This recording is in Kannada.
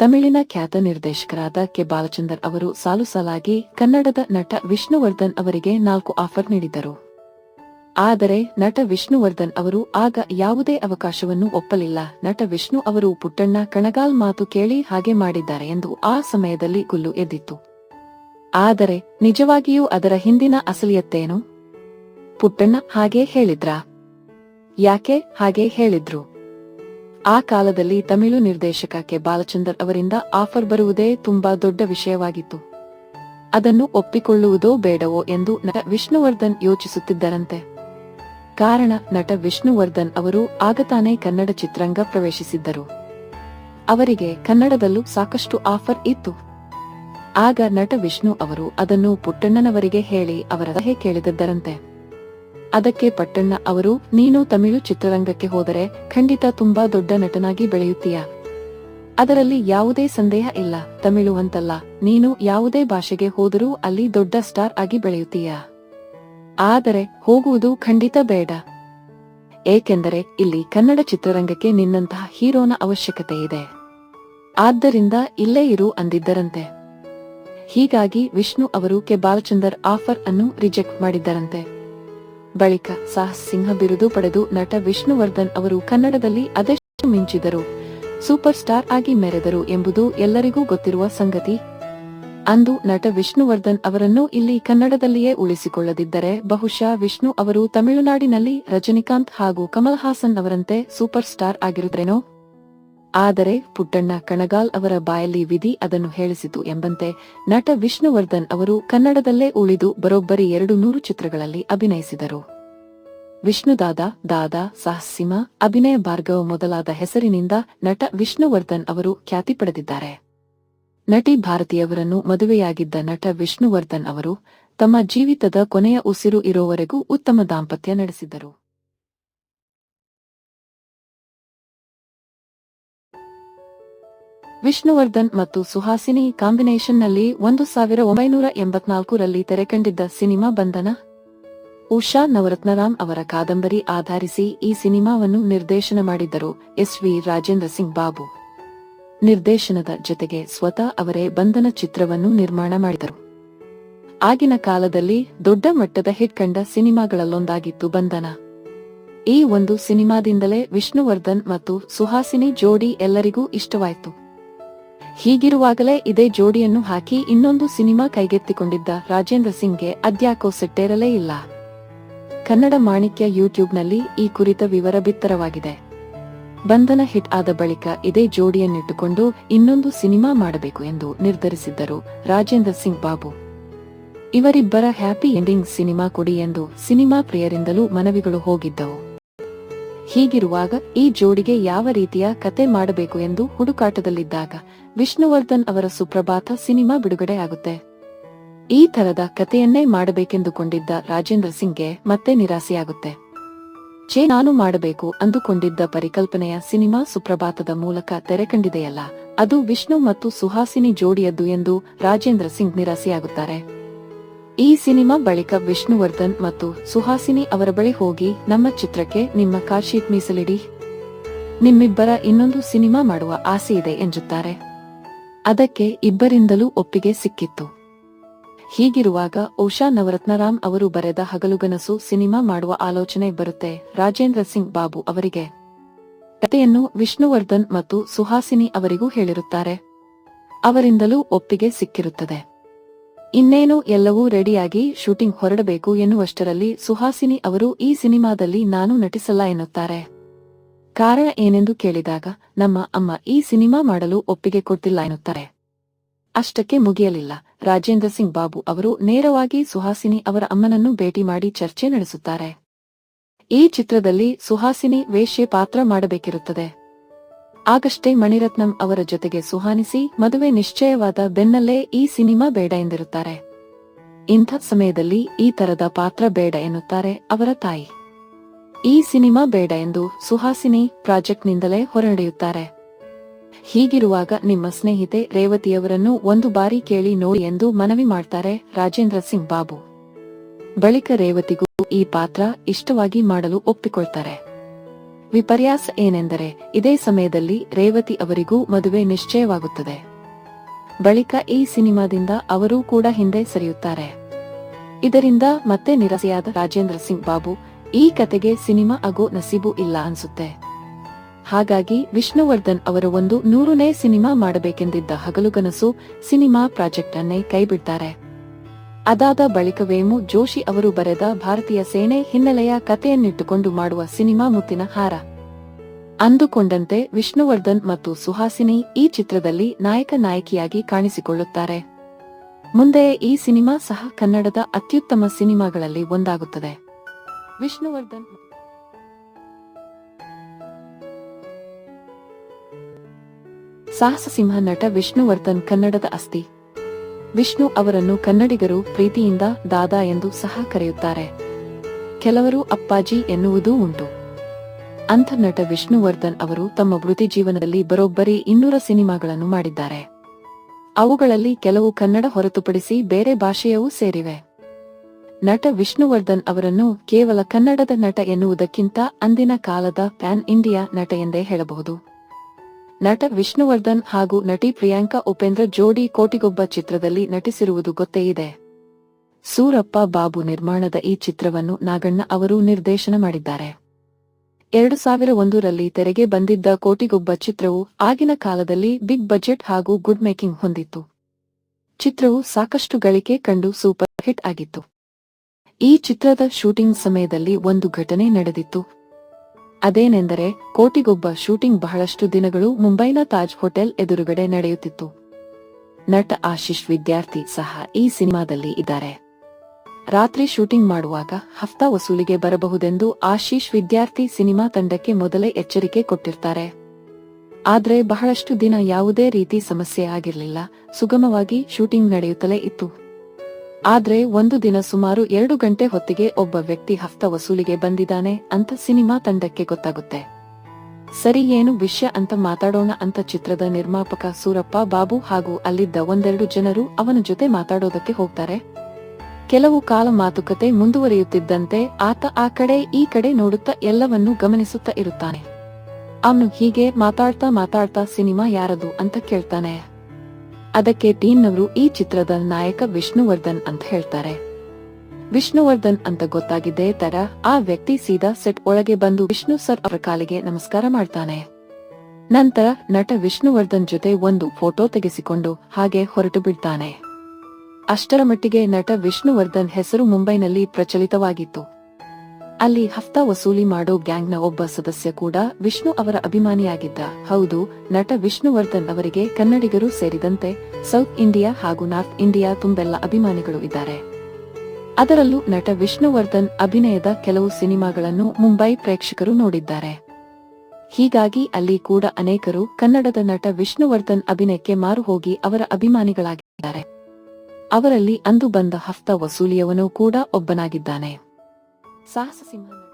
ತಮಿಳಿನ ಖ್ಯಾತ ನಿರ್ದೇಶಕರಾದ ಕೆ. ಬಾಲಚಂದರ್ ಅವರು ಸಾಲು ಸಾಲಾಗಿ ಕನ್ನಡದ ನಟ ವಿಷ್ಣುವರ್ಧನ್ ಅವರಿಗೆ ನಾಲ್ಕು ಆಫರ್ ನೀಡಿದ್ದರು. ಆದರೆ ನಟ ವಿಷ್ಣುವರ್ಧನ್ ಅವರು ಆಗ ಯಾವುದೇ ಅವಕಾಶವನ್ನು ಒಪ್ಪಲಿಲ್ಲ. ನಟ ವಿಷ್ಣು ಅವರು ಪುಟ್ಟಣ್ಣ ಕಣಗಾಲ್ ಮಾತು ಕೇಳಿ ಹಾಗೆ ಮಾಡಿದ್ದಾರೆ ಎಂದು ಆ ಸಮಯದಲ್ಲಿ ಗುಲ್ಲು ಎದ್ದಿತ್ತು. ಆದರೆ ನಿಜವಾಗಿಯೂ ಅದರ ಹಿಂದಿನ ಅಸಲಿಯತ್ತೇನು? ಪುಟ್ಟಣ್ಣ ಹಾಗೆ ಹೇಳಿದ್ರಾ? ಯಾಕೆ ಹಾಗೆ ಹೇಳಿದ್ರು? ಆ ಕಾಲದಲ್ಲಿ ತಮಿಳು ನಿರ್ದೇಶಕ ಕೆ. ಬಾಲಚಂದರ್ ಅವರಿಂದ ಆಫರ್ ಬರುವುದೇ ತುಂಬಾ ದೊಡ್ಡ ವಿಷಯವಾಗಿತ್ತು. ಅದನ್ನು ಒಪ್ಪಿಕೊಳ್ಳುವುದೋ ಬೇಡವೋ ಎಂದು ನಟ ವಿಷ್ಣುವರ್ಧನ್ ಯೋಚಿಸುತ್ತಿದ್ದರಂತೆ. ಕಾರಣ, ನಟ ವಿಷ್ಣುವರ್ಧನ್ ಅವರು ಆಗ ತಾನೇ ಕನ್ನಡ ಚಿತ್ರರಂಗ ಪ್ರವೇಶಿಸಿದ್ದರು. ಅವರಿಗೆ ಕನ್ನಡದಲ್ಲೂ ಸಾಕಷ್ಟು ಆಫರ್ ಇತ್ತು. ಆಗ ನಟ ವಿಷ್ಣು ಅವರು ಅದನ್ನು ಪುಟ್ಟಣ್ಣನವರಿಗೆ ಹೇಳಿ ಅವರ ಸಲಹೆ ಕೇಳಿದದ್ದರಂತೆ. ಅದಕ್ಕೆ ಪಟ್ಟಣ್ಣ ಅವರು, ನೀನು ತಮಿಳು ಚಿತ್ರರಂಗಕ್ಕೆ ಹೋದರೆ ಖಂಡಿತ ತುಂಬಾ ದೊಡ್ಡ ನಟನಾಗಿ ಬೆಳೆಯುತ್ತೀಯ. ಅದರಲ್ಲಿ ಯಾವುದೇ ಸಂದೇಹ ಇಲ್ಲ, ತಮಿಳು ಅಂತಲ್ಲ, ನೀನು ಯಾವುದೇ ಭಾಷೆಗೆ ಹೋದರೂ ಅಲ್ಲಿ ದೊಡ್ಡ ಸ್ಟಾರ್ ಆಗಿ ಬೆಳೆಯುತ್ತೀಯ. ಆದರೆ ಹೋಗುವುದು ಖಂಡಿತ ಬೇಡ. ಏಕೆಂದರೆ ಇಲ್ಲಿ ಕನ್ನಡ ಚಿತ್ರರಂಗಕ್ಕೆ ನಿನ್ನಂತಹ ಹೀರೋನ ಅವಶ್ಯಕತೆ ಇದೆ. ಆದ್ದರಿಂದ ಇಲ್ಲೇ ಇರು ಅಂದಿದ್ದರಂತೆ. ಹೀಗಾಗಿ ವಿಷ್ಣು ಅವರು ಕೆ. ಬಾಲಚಂದರ್ ಆಫರ್ ಅನ್ನು ರಿಜೆಕ್ಟ್ ಮಾಡಿದ್ದರಂತೆ. ಬಳಿಕ ಸಾಹಸ್ ಸಿಂಹ ಬಿರುದು ಪಡೆದು ನಟ ವಿಷ್ಣುವರ್ಧನ್ ಅವರು ಕನ್ನಡದಲ್ಲಿ ಅದೆಷ್ಟು ಮಿಂಚಿದರು, ಸೂಪರ್ ಸ್ಟಾರ್ ಆಗಿ ಮೆರೆದರು ಎಂಬುದು ಎಲ್ಲರಿಗೂ ಗೊತ್ತಿರುವ ಸಂಗತಿ. ಅಂದು ನಟ ವಿಷ್ಣುವರ್ಧನ್ ಅವರನ್ನು ಇಲ್ಲಿ ಕನ್ನಡದಲ್ಲಿಯೇ ಉಳಿಸಿಕೊಳ್ಳದಿದ್ದರೆ ಬಹುಶಃ ವಿಷ್ಣು ಅವರು ತಮಿಳುನಾಡಿನಲ್ಲಿ ರಜನಿಕಾಂತ್ ಹಾಗೂ ಕಮಲ್ ಹಾಸನ್ ಅವರಂತೆ ಸೂಪರ್ ಸ್ಟಾರ್ ಆಗಿರುತ್ತೇನೋ ಆದರೆ ಪುಟ್ಟಣ್ಣ ಕಣಗಾಲ್ ಅವರ ಬಾಯಲ್ಲಿ ವಿಧಿ ಅದನ್ನು ಹೇಳಿಸಿತು ಎಂಬಂತೆ ನಟ ವಿಷ್ಣುವರ್ಧನ್ ಅವರು ಕನ್ನಡದಲ್ಲೇ ಉಳಿದು ಬರೋಬ್ಬರಿ ಎರಡು ನೂರು ಚಿತ್ರಗಳಲ್ಲಿ ಅಭಿನಯಿಸಿದರು. ವಿಷ್ಣು ದಾದಾ ಸಾಹಸಿಮ, ಅಭಿನಯ ಭಾರ್ಗವ ಮೊದಲಾದ ಹೆಸರಿನಿಂದ ನಟ ವಿಷ್ಣುವರ್ಧನ್ ಅವರು ಖ್ಯಾತಿ ಪಡೆದಿದ್ದಾರೆ. ನಟಿ ಭಾರತಿಯವರನ್ನು ಮದುವೆಯಾಗಿದ್ದ ನಟ ವಿಷ್ಣುವರ್ಧನ್ ಅವರು ತಮ್ಮ ಜೀವಿತದ ಕೊನೆಯ ಉಸಿರು ಇರೋವರೆಗೂ ಉತ್ತಮ ದಾಂಪತ್ಯ ನಡೆಸಿದ್ದರು ವಿಷ್ಣುವರ್ಧನ್ ಮತ್ತು ಸುಹಾಸಿನಿ ಕಾಂಬಿನೇಷನ್ನಲ್ಲಿ ಒಂದು ಸಾವಿರ ಒಂಬೈನೂರ ಎಂಬತ್ನಾಲ್ಕರಲ್ಲಿ ತೆರೆಕಂಡಿದ್ದ ಸಿನಿಮಾ ಬಂಧನ. ಉಷಾ ನವರತ್ನರಾಮ್ ಅವರ ಕಾದಂಬರಿ ಆಧರಿಸಿ ಈ ಸಿನಿಮಾವನ್ನು ನಿರ್ದೇಶನ ಮಾಡಿದ್ದರು ಎಸ್ ವಿ ರಾಜೇಂದ್ರ ಸಿಂಗ್ ಬಾಬು. ನಿರ್ದೇಶನದ ಜೊತೆಗೆ ಸ್ವತಃ ಅವರೇ ಬಂಧನ ಚಿತ್ರವನ್ನು ನಿರ್ಮಾಣ ಮಾಡಿದರು. ಆಗಿನ ಕಾಲದಲ್ಲಿ ದೊಡ್ಡ ಮಟ್ಟದ ಹಿಟ್ ಕಂಡ ಸಿನಿಮಾಗಳಲ್ಲೊಂದಾಗಿತ್ತು ಬಂಧನ. ಈ ಒಂದು ಸಿನಿಮಾದಿಂದಲೇ ವಿಷ್ಣುವರ್ಧನ್ ಮತ್ತು ಸುಹಾಸಿನಿ ಜೋಡಿ ಎಲ್ಲರಿಗೂ ಇಷ್ಟವಾಯಿತು. ಹೀಗಿರುವಾಗಲೇ ಇದೇ ಜೋಡಿಯನ್ನು ಹಾಕಿ ಇನ್ನೊಂದು ಸಿನಿಮಾ ಕೈಗೆತ್ತಿಕೊಂಡಿದ್ದ ರಾಜೇಂದ್ರ ಸಿಂಗ್ಗೆ ಅದ್ಯಾಕೋ ಸಿಟ್ಟೇರಲೇ ಇಲ್ಲ. ಕನ್ನಡ ಮಾಣಿಕ್ಯ ಯೂಟ್ಯೂಬ್ನಲ್ಲಿ ಈ ಕುರಿತ ವಿವರ ಬಿತ್ತರವಾಗಿದೆ. ಬಂಧನ ಹಿಟ್ ಆದ ಬಳಿಕ ಇದೇ ಜೋಡಿಯನ್ನಿಟ್ಟುಕೊಂಡು ಇನ್ನೊಂದು ಸಿನಿಮಾ ಮಾಡಬೇಕು ಎಂದು ನಿರ್ಧರಿಸಿದ್ದರು ರಾಜೇಂದ್ರ ಸಿಂಗ್ ಬಾಬು. ಇವರಿಬ್ಬರ ಹ್ಯಾಪಿ ಎಂಡಿಂಗ್ ಸಿನಿಮಾ ಕೊಡಿ ಎಂದು ಸಿನಿಮಾ ಪ್ರಿಯರಿಂದಲೂ ಮನವಿಗಳು ಹೋಗಿದ್ದವು. ಹೀಗಿರುವಾಗ ಈ ಜೋಡಿಗೆ ಯಾವ ರೀತಿಯ ಕತೆ ಮಾಡಬೇಕು ಎಂದು ಹುಡುಕಾಟದಲ್ಲಿದ್ದಾಗ ವಿಷ್ಣುವರ್ಧನ್ ಅವರ ಸುಪ್ರಭಾತ ಸಿನಿಮಾ ಬಿಡುಗಡೆಯಾಗುತ್ತೆ. ಈ ತರದ ಕಥೆಯನ್ನೇ ಮಾಡಬೇಕೆಂದುಕೊಂಡಿದ್ದ ರಾಜೇಂದ್ರ ಸಿಂಗ್ಗೆ ಮತ್ತೆ ನಿರಾಸೆಯಾಗುತ್ತೆ. ಚೇ ನಾನು ಮಾಡಬೇಕು ಅಂದುಕೊಂಡಿದ್ದ ಪರಿಕಲ್ಪನೆಯ ಸಿನಿಮಾ ಸುಪ್ರಭಾತದ ಮೂಲಕ ತೆರೆಕಂಡಿದೆಯಲ್ಲ, ಅದು ವಿಷ್ಣು ಮತ್ತು ಸುಹಾಸಿನಿ ಜೋಡಿಯದ್ದು ಎಂದು ರಾಜೇಂದ್ರ ಸಿಂಗ್ ನಿರಾಸೆಯಾಗುತ್ತಾರೆ. ಈ ಸಿನಿಮಾ ಬಳಿಕ ವಿಷ್ಣುವರ್ಧನ್ ಮತ್ತು ಸುಹಾಸಿನಿ ಅವರ ಬಳಿ ಹೋಗಿ ನಮ್ಮ ಚಿತ್ರಕ್ಕೆ ನಿಮ್ಮ ಕಾರ್ಶೀಟ್ ಮೀಸಲಿಡಿ. ನಿಮ್ಮಿಬ್ಬರ ಇನ್ನೊಂದು ಸಿನಿಮಾ ಮಾಡುವ ಆಸೆ ಇದೆ ಎಂಜುತ್ತಾರೆ. ಅದಕ್ಕೆ ಇಬ್ಬರಿಂದಲೂ ಒಪ್ಪಿಗೆ ಸಿಕ್ಕಿತ್ತು. ಹೀಗಿರುವಾಗ ಉಷಾ ನವರತ್ನರಾಮ್ ಅವರು ಬರೆದ ಹಗಲುಗನಸು ಸಿನಿಮಾ ಮಾಡುವ ಆಲೋಚನೆ ಬರುತ್ತೆ. ರಾಜೇಂದ್ರ ಸಿಂಗ್ ಬಾಬು ಅವರಿಗೆ ಕಥೆಯನ್ನು ವಿಷ್ಣುವರ್ಧನ್ ಮತ್ತು ಸುಹಾಸಿನಿ ಅವರಿಗೂ ಹೇಳಿರುತ್ತಾರೆ. ಅವರಿಂದಲೂ ಒಪ್ಪಿಗೆ ಸಿಕ್ಕಿರುತ್ತದೆ. ಇನ್ನೇನು ಎಲ್ಲವೂ ರೆಡಿಯಾಗಿ ಶೂಟಿಂಗ್ ಹೊರಡಬೇಕು ಎನ್ನುವಷ್ಟರಲ್ಲಿ ಸುಹಾಸಿನಿ ಅವರು ಈ ಸಿನಿಮಾದಲ್ಲಿ ನಾನು ನಟಿಸಲ್ಲ ಎನ್ನುತ್ತಾರೆ. ಕಾರಣ ಏನೆಂದು ಕೇಳಿದಾಗ ನಮ್ಮ ಅಮ್ಮ ಈ ಸಿನಿಮಾ ಮಾಡಲು ಒಪ್ಪಿಗೆ ಕೊಡ್ತಿಲ್ಲ ಎನ್ನುತ್ತಾರೆ. ಅಷ್ಟಕ್ಕೆ ಮುಗಿಯಲಿಲ್ಲ. ರಾಜೇಂದ್ರ ಸಿಂಗ್ ಬಾಬು ಅವರು ನೇರವಾಗಿ ಸುಹಾಸಿನಿ ಅವರ ಅಮ್ಮನನ್ನು ಭೇಟಿ ಮಾಡಿ ಚರ್ಚೆ ನಡೆಸುತ್ತಾರೆ. ಈ ಚಿತ್ರದಲ್ಲಿ ಸುಹಾಸಿನಿ ವೇಶ್ಯೆ ಪಾತ್ರ ಮಾಡಬೇಕಿರುತ್ತದೆ. ಆಗಷ್ಟೇ ಮಣಿರತ್ನಂ ಅವರ ಜೊತೆಗೆ ಸುಹಾನಿಸಿ ಮದುವೆ ನಿಶ್ಚಯವಾದ ಬೆನ್ನಲ್ಲೇ ಈ ಸಿನಿಮಾ ಬೇಡ ಎಂದಿರುತ್ತಾರೆ. ಇಂಥ ಸಮಯದಲ್ಲಿ ಈ ತರದ ಪಾತ್ರ ಬೇಡ ಎನ್ನುತ್ತಾರೆ ಅವರ ತಾಯಿ. ಈ ಸಿನಿಮಾ ಬೇಡ ಎಂದು ಸುಹಾಸಿನಿ ಪ್ರಾಜೆಕ್ಟ್ನಿಂದಲೇ ಹೊರನಡೆಯುತ್ತಾರೆ. ಹೀಗಿರುವಾಗ ನಿಮ್ಮ ಸ್ನೇಹಿತೆ ರೇವತಿಯವರನ್ನು ಒಂದು ಬಾರಿ ಕೇಳಿ ನೋಡಿ ಎಂದು ಮನವಿ ಮಾಡ್ತಾರೆ ರಾಜೇಂದ್ರ ಸಿಂಗ್ ಬಾಬು. ಬಳಿಕ ರೇವತಿಗೂ ಈ ಪಾತ್ರ ಇಷ್ಟವಾಗಿ ಮಾಡಲು ಒಪ್ಪಿಕೊಳ್ತಾರೆ. ವಿಪರ್ಯಾಸ ಏನೆಂದರೆ ಇದೇ ಸಮಯದಲ್ಲಿ ರೇವತಿ ಅವರಿಗೂ ಮದುವೆ ನಿಶ್ಚಯವಾಗುತ್ತದೆ. ಬಳಿಕ ಈ ಸಿನಿಮಾದಿಂದ ಅವರೂ ಕೂಡ ಹಿಂದೆ ಸರಿಯುತ್ತಾರೆ. ಇದರಿಂದ ಮತ್ತೆ ನಿರಸೆಯಾದ ರಾಜೇಂದ್ರ ಸಿಂಗ್ ಬಾಬು ಈ ಕತೆಗೆ ಸಿನಿಮಾ ಆಗೋ ನಸೀಬು ಇಲ್ಲ ಅನ್ಸುತ್ತೆ. ಹಾಗಾಗಿ ವಿಷ್ಣುವರ್ಧನ್ ಅವರ ಒಂದು ನೂರನೇ ಸಿನಿಮಾ ಮಾಡಬೇಕೆಂದಿದ್ದ ಹಗಲುಗನಸು ಸಿನಿಮಾ ಪ್ರಾಜೆಕ್ಟ್ ಅನ್ನೇ ಕೈಬಿಡ್ತಾರೆ. ಅದಾದ ಬಳಿಕವೇಮು ಜೋಶಿ ಅವರು ಬರೆದ ಭಾರತೀಯ ಸೇನೆ ಹಿನ್ನೆಲೆಯ ಕಥೆಯನ್ನಿಟ್ಟುಕೊಂಡು ಮಾಡುವ ಸಿನಿಮಾ ಮುತ್ತಿನ ಹಾರ. ಅಂದುಕೊಂಡಂತೆ ವಿಷ್ಣುವರ್ಧನ್ ಮತ್ತು ಸುಹಾಸಿನಿ ಈ ಚಿತ್ರದಲ್ಲಿ ನಾಯಕ ನಾಯಕಿಯಾಗಿ ಕಾಣಿಸಿಕೊಳ್ಳುತ್ತಾರೆ. ಮುಂದೆ ಈ ಸಿನಿಮಾ ಸಹ ಕನ್ನಡದ ಅತ್ಯುತ್ತಮ ಸಿನಿಮಾಗಳಲ್ಲಿ ಒಂದಾಗುತ್ತದೆ. ವಿಷ್ಣುವರ್ಧನ್. ಸಾಹಸ ಸಿಂಹ ನಟ ವಿಷ್ಣುವರ್ಧನ್ ಕನ್ನಡದ ಅಸ್ತಿ ವಿಷ್ಣು ಅವರನ್ನು ಕನ್ನಡಿಗರು ಪ್ರೀತಿಯಿಂದ ದಾದಾ ಎಂದು ಸಹ ಕರೆಯುತ್ತಾರೆ. ಕೆಲವರು ಅಪ್ಪಾಜಿ ಎನ್ನುವುದೂ ಉಂಟು. ಅಂಥ ನಟ ವಿಷ್ಣುವರ್ಧನ್ ಅವರು ತಮ್ಮ ವೃತ್ತಿ ಜೀವನದಲ್ಲಿ ಬರೋಬ್ಬರಿ ಇನ್ನೂರ ಸಿನಿಮಾಗಳನ್ನು ಮಾಡಿದ್ದಾರೆ. ಅವುಗಳಲ್ಲಿ ಕೆಲವು ಕನ್ನಡ ಹೊರತುಪಡಿಸಿ ಬೇರೆ ಭಾಷೆಯವೂ ಸೇರಿವೆ. ನಟ ವಿಷ್ಣುವರ್ಧನ್ ಅವರನ್ನು ಕೇವಲ ಕನ್ನಡದ ನಟ ಎನ್ನುವುದಕ್ಕಿಂತ ಅಂದಿನ ಕಾಲದ ಪ್ಯಾನ್ ಇಂಡಿಯಾ ನಟ ಎಂದೇ ಹೇಳಬಹುದು. ನಟ ವಿಷ್ಣುವರ್ಧನ್ ಹಾಗೂ ನಟಿ ಪ್ರಿಯಾಂಕಾ ಉಪೇಂದ್ರ ಜೋಡಿ ಕೋಟಿಗೊಬ್ಬ ಚಿತ್ರದಲ್ಲಿ ನಟಿಸಿರುವುದು ಗೊತ್ತೇ ಇದೆ. ಸೂರಪ್ಪ ಬಾಬು ನಿರ್ಮಾಣದ ಈ ಚಿತ್ರವನ್ನು ನಾಗಣ್ಣ ಅವರು ನಿರ್ದೇಶನ ಮಾಡಿದ್ದಾರೆ. ಎರಡು ಸಾವಿರ ಒಂದರಲ್ಲಿ ತೆರೆಗೆ ಬಂದಿದ್ದ ಕೋಟಿಗೊಬ್ಬ ಚಿತ್ರವು ಆಗಿನ ಕಾಲದಲ್ಲಿ ಬಿಗ್ ಬಜೆಟ್ ಹಾಗೂ ಗುಡ್ ಮೇಕಿಂಗ್ ಹೊಂದಿತ್ತು. ಚಿತ್ರವು ಸಾಕಷ್ಟು ಗಳಿಕೆ ಕಂಡು ಸೂಪರ್ ಹಿಟ್ ಆಗಿತ್ತು. ಈ ಚಿತ್ರದ ಶೂಟಿಂಗ್ ಸಮಯದಲ್ಲಿ ಒಂದು ಘಟನೆ ನಡೆದಿತ್ತು. ಅದೇನೆಂದರೆ ಕೋಟಿಗೊಬ್ಬ ಶೂಟಿಂಗ್ ಬಹಳಷ್ಟು ದಿನಗಳು ಮುಂಬೈನ ತಾಜ್ ಹೋಟೆಲ್ ಎದುರುಗಡೆ ನಡೆಯುತ್ತಿತ್ತು. ನಟ ಆಶೀಶ್ ವಿದ್ಯಾರ್ಥಿ ಸಹ ಈ ಸಿನಿಮಾದಲ್ಲಿ ಇದ್ದಾರೆ. ರಾತ್ರಿ ಶೂಟಿಂಗ್ ಮಾಡುವಾಗ ಹಫ್ತಾ ವಸೂಲಿಗೆ ಬರಬಹುದೆಂದು ಆಶೀಶ್ ವಿದ್ಯಾರ್ಥಿ ಸಿನಿಮಾ ತಂಡಕ್ಕೆ ಮೊದಲೇ ಎಚ್ಚರಿಕೆ ಕೊಟ್ಟಿರ್ತಾರೆ. ಆದರೆ ಬಹಳಷ್ಟು ದಿನ ಯಾವುದೇ ರೀತಿ ಸಮಸ್ಯೆ ಆಗಿರಲಿಲ್ಲ, ಸುಗಮವಾಗಿ ಶೂಟಿಂಗ್ ನಡೆಯುತ್ತಲೇ ಇತ್ತು. ಆದ್ರೆ ಒಂದು ದಿನ ಸುಮಾರು ಎರಡು ಗಂಟೆ ಹೊತ್ತಿಗೆ ಒಬ್ಬ ವ್ಯಕ್ತಿ ಹಫ್ತ ವಸೂಲಿಗೆ ಬಂದಿದ್ದಾನೆ ಅಂತ ಸಿನಿಮಾ ತಂಡಕ್ಕೆ ಗೊತ್ತಾಗುತ್ತೆ. ಸರಿ ಏನು ವಿಷಯ ಅಂತ ಮಾತಾಡೋಣ ಅಂತ ಚಿತ್ರದ ನಿರ್ಮಾಪಕ ಸೂರಪ್ಪ ಬಾಬು ಹಾಗೂ ಅಲ್ಲಿದ್ದ ಒಂದೆರಡು ಜನರು ಅವನ ಜೊತೆ ಮಾತಾಡೋದಕ್ಕೆ ಹೋಗ್ತಾರೆ. ಕೆಲವು ಕಾಲ ಮಾತುಕತೆ ಮುಂದುವರಿಯುತ್ತಿದ್ದಂತೆ ಆತ ಆ ಕಡೆ ಈ ಕಡೆ ನೋಡುತ್ತಾ ಎಲ್ಲವನ್ನೂ ಗಮನಿಸುತ್ತಾ ಇರುತ್ತಾನೆ. ಅವನು ಹೀಗೆ ಮಾತಾಡ್ತಾ ಮಾತಾಡ್ತಾ ಸಿನಿಮಾ ಯಾರದು ಅಂತ ಕೇಳ್ತಾನೆ. ಅದಕ್ಕೆ ಟೀನ್ನವರು ಈ ಚಿತ್ರದ ನಾಯಕ ವಿಷ್ಣುವರ್ಧನ್ ಅಂತ ಹೇಳ್ತಾರೆ. ವಿಷ್ಣುವರ್ಧನ್ ಅಂತ ಗೊತ್ತಾಗಿದ್ದೇ ತರ ಆ ವ್ಯಕ್ತಿ ಸೀದಾ ಸೆಟ್ ಒಳಗೆ ಬಂದು ವಿಷ್ಣು ಸರ್ ಅವರ ಕಾಲಿಗೆ ನಮಸ್ಕಾರ ಮಾಡ್ತಾನೆ. ನಂತರ ನಟ ವಿಷ್ಣುವರ್ಧನ್ ಜೊತೆ ಒಂದು ಫೋಟೋ ತೆಗೆಸಿಕೊಂಡು ಹಾಗೆ ಹೊರಟು ಬಿಡ್ತಾನೆ. ಅಷ್ಟರ ಮಟ್ಟಿಗೆ ನಟ ವಿಷ್ಣುವರ್ಧನ್ ಹೆಸರು ಮುಂಬೈನಲ್ಲಿ ಪ್ರಚಲಿತವಾಗಿತ್ತು. ಅಲ್ಲಿ ಹಫ್ತಾ ವಸೂಲಿ ಮಾಡೋ ಗ್ಯಾಂಗ್ನ ಒಬ್ಬ ಸದಸ್ಯ ಕೂಡ ವಿಷ್ಣು ಅವರ ಅಭಿಮಾನಿಯಾಗಿದ್ದ. ಹೌದು, ನಟ ವಿಷ್ಣುವರ್ಧನ್ ಅವರಿಗೆ ಕನ್ನಡಿಗರು ಸೇರಿದಂತೆ ಸೌತ್ ಇಂಡಿಯಾ ಹಾಗೂ ನಾರ್ತ್ ಇಂಡಿಯಾ ತುಂಬೆಲ್ಲ ಅಭಿಮಾನಿಗಳು ಇದ್ದಾರೆ. ಅದರಲ್ಲೂ ನಟ ವಿಷ್ಣುವರ್ಧನ್ ಅಭಿನಯದ ಕೆಲವು ಸಿನಿಮಾಗಳನ್ನು ಮುಂಬೈ ಪ್ರೇಕ್ಷಕರು ನೋಡಿದ್ದಾರೆ. ಹೀಗಾಗಿ ಅಲ್ಲಿ ಕೂಡ ಅನೇಕರು ಕನ್ನಡದ ನಟ ವಿಷ್ಣುವರ್ಧನ್ ಅಭಿನಯಕ್ಕೆ ಮಾರು ಹೋಗಿ ಅವರ ಅಭಿಮಾನಿಗಳಾಗಿದ್ದಾರೆ. ಅವರಲ್ಲಿ ಅಂದು ಬಂದ ಹಫ್ತಾ ವಸೂಲಿಯವನು ಕೂಡ ಒಬ್ಬನಾಗಿದ್ದಾನೆ. ಸಾಹಸ ಸಿಂಹ